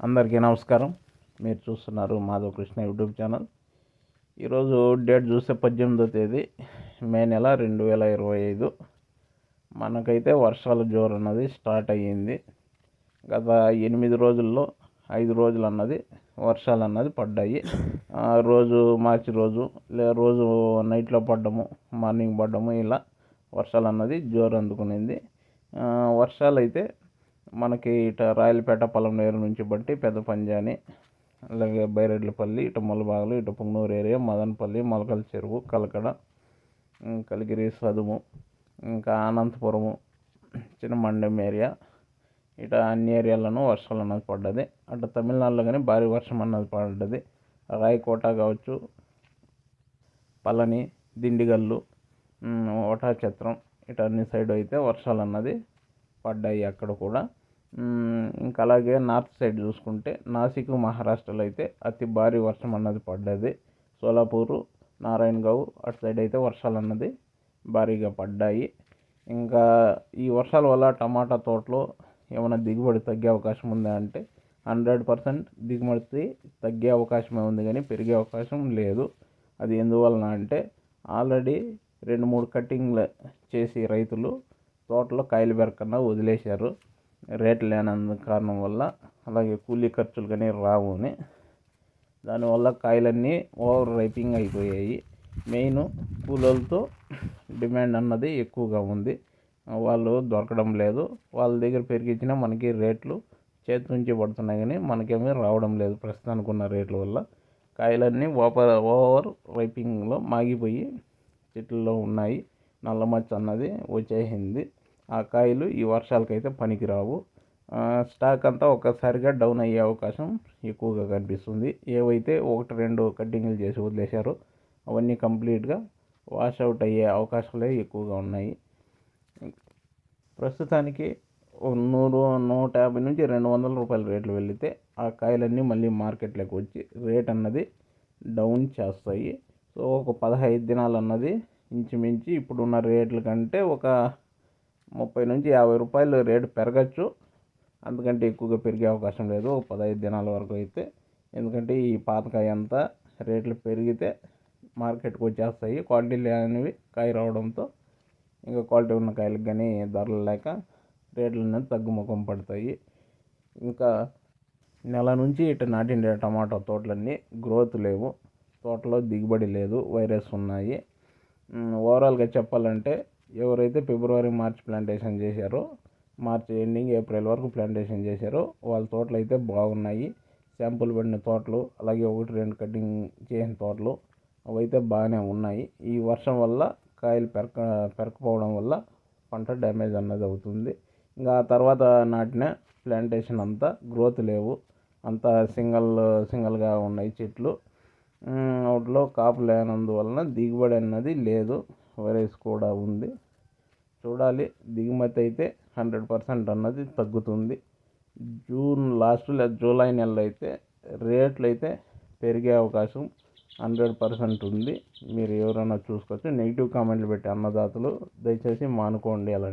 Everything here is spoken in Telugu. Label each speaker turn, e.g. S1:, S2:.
S1: అందరికీ నమస్కారం. మీరు చూస్తున్నారు మాధవ్ కృష్ణ యూట్యూబ్ ఛానల్. ఈరోజు డేట్ చూస్తే పద్దెనిమిదో తేదీ మే నెల రెండు వేల ఇరవై ఐదు. మనకైతే వర్షాల జోరు అన్నది స్టార్ట్ అయ్యింది. గత ఎనిమిది రోజుల్లో ఐదు రోజులు అన్నది వర్షాలు అన్నది పడ్డాయి. రోజు మార్చి రోజు లే రోజు నైట్లో పడ్డము మార్నింగ్ పడ్డము ఇలా వర్షాలు అన్నది జోరు అందుకునింది. వర్షాలు అయితే మనకి ఇట రాయలపేట పొలంనేరు నుంచి బట్టి పెద్ద పంజాని అలాగే బైరెడ్లపల్లి ఇటు ములబాగలు ఇటు పుంగనూరు ఏరియా మదనపల్లి మొలకల చెరువు కలకడ కలిగిరి సదుము ఇంకా అనంతపురము చిన్న మండం ఏరియా. ఇట అన్ని ఏరియాలను వర్షాలు అన్నది పడ్డది. అటు తమిళనాడులో కానీ భారీ వర్షం అన్నది పడ్డది. రాయకోట కావచ్చు పళని దిండిగల్లు ఓటాచత్రం ఇటు అన్ని సైడ్ అయితే వర్షాలు అన్నది పడ్డాయి అక్కడ కూడా. ఇంకా అలాగే నార్త్ సైడ్ చూసుకుంటే నాసిక్ మహారాష్ట్రలో అయితే అతి భారీ వర్షం అన్నది పడ్డది. సోలాపూరు నారాయణగావ్ అటు సైడ్ అయితే వర్షాలు అన్నది భారీగా పడ్డాయి. ఇంకా ఈ వర్షాల వల్ల టమాటా తోటలో ఏమైనా దిగుబడి తగ్గే అవకాశం ఉందా అంటే హండ్రెడ్ పర్సెంట్ దిగుబడి తగ్గే అవకాశమే ఉంది కానీ పెరిగే అవకాశం లేదు. అది ఎందువలన అంటే ఆల్రెడీ రెండు మూడు కటింగ్లు చేసి రైతులు తోటలో కాయలు బెరకన్నా వదిలేశారు. రేట్లు లేనందు కారణం వల్ల అలాగే కూలీ ఖర్చులు కానీ రావు అని. దానివల్ల కాయలన్నీ ఓవర్ రైపింగ్ అయిపోయాయి. మెయిన్ కూలీలతో డిమాండ్ అన్నది ఎక్కువగా ఉంది. వాళ్ళు దొరకడం లేదు. వాళ్ళ దగ్గర పెరిగించిన మనకి రేట్లు చేతి నుంచి పడుతున్నాయి కానీ మనకేమీ రావడం లేదు ప్రస్తుతానికి ఉన్న రేట్ల వల్ల. కాయలన్నీ ఓపర్ ఓవర్ రైపింగ్లో మాగిపోయి చెట్లలో ఉన్నాయి. నల్ల మచ్చ అన్నది వచ్చేసింది. ఆ కాయలు ఈ వర్షాలకైతే పనికిరావు. స్టాక్ అంతా ఒక్కసారిగా డౌన్ అయ్యే అవకాశం ఎక్కువగా కనిపిస్తుంది. ఏవైతే ఒకటి రెండు కట్టింగ్లు చేసి వదిలేశారో అవన్నీ కంప్లీట్గా వాష్ అవుట్ అయ్యే అవకాశాలే ఎక్కువగా ఉన్నాయి. ప్రస్తుతానికి నూరు నూట యాభై నుంచి రెండు వందల రూపాయల రేట్లు వెళితే ఆ కాయలన్నీ మళ్ళీ మార్కెట్లోకి వచ్చి రేట్ అన్నది డౌన్ చేస్తాయి. సో ఒక పదహైదు దినాలు అన్నది ఇంచుమించి ఇప్పుడున్న రేట్ల కంటే ఒక ముప్పై నుంచి యాభై రూపాయలు రేటు పెరగచ్చు. అందుకంటే ఎక్కువగా పెరిగే అవకాశం లేదు. ఒక పదహైదు దినాల వరకు అయితే. ఎందుకంటే ఈ పాతకాయ అంతా రేట్లు పెరిగితే మార్కెట్కి వచ్చేస్తాయి. క్వాలిటీ లేనివి కాయ రావడంతో ఇంకా క్వాలిటీ ఉన్న కాయలకు కానీ ధరలు లేక రేట్లు అనేది తగ్గుముఖం పడతాయి. ఇంకా నెల నుంచి ఇటు నాటిన టమాటో తోటలన్నీ గ్రోత్ లేవు. తోటలో దిగుబడి లేదు. వైరస్ ఉన్నాయి. ఓవరాల్గా చెప్పాలంటే ఎవరైతే ఫిబ్రవరి మార్చ్ ప్లాంటేషన్ చేశారో మార్చ్ ఎండింగ్ ఏప్రిల్ వరకు ప్లాంటేషన్ చేశారో వాళ్ళ తోటలు అయితే బాగున్నాయి. శాంపుల్ పడిన తోటలు అలాగే ఒకటి రెండు కటింగ్ చేసిన తోటలు అవైతే బాగానే ఉన్నాయి. ఈ వర్షం వల్ల కాయలు పెరక పెరకపోవడం వల్ల పంట డ్యామేజ్ అన్నది అవుతుంది. ఇంకా ఆ తర్వాత నాటిన ప్లాంటేషన్ అంతా గ్రోత్ లేవు. అంతా సింగల్ సింగల్గా ఉన్నాయి చెట్లు. వాటిలో కాపు లేనందువలన దిగుబడి అన్నది లేదు. వైరస్ కూడా ఉంది. చూడాలి. దిగుమతి అయితే హండ్రెడ్ పర్సెంట్ అన్నది తగ్గుతుంది. జూన్ లాస్ట్ లేదా జూలై నెలలో అయితే రేట్లు అయితే పెరిగే అవకాశం హండ్రెడ్ పర్సెంట్ ఉంది. మీరు ఎవరైనా చూసుకోవచ్చు నెగిటివ్ కామెంట్లు పెట్టే అన్నదాతలు దయచేసి మానుకోండి అలాంటి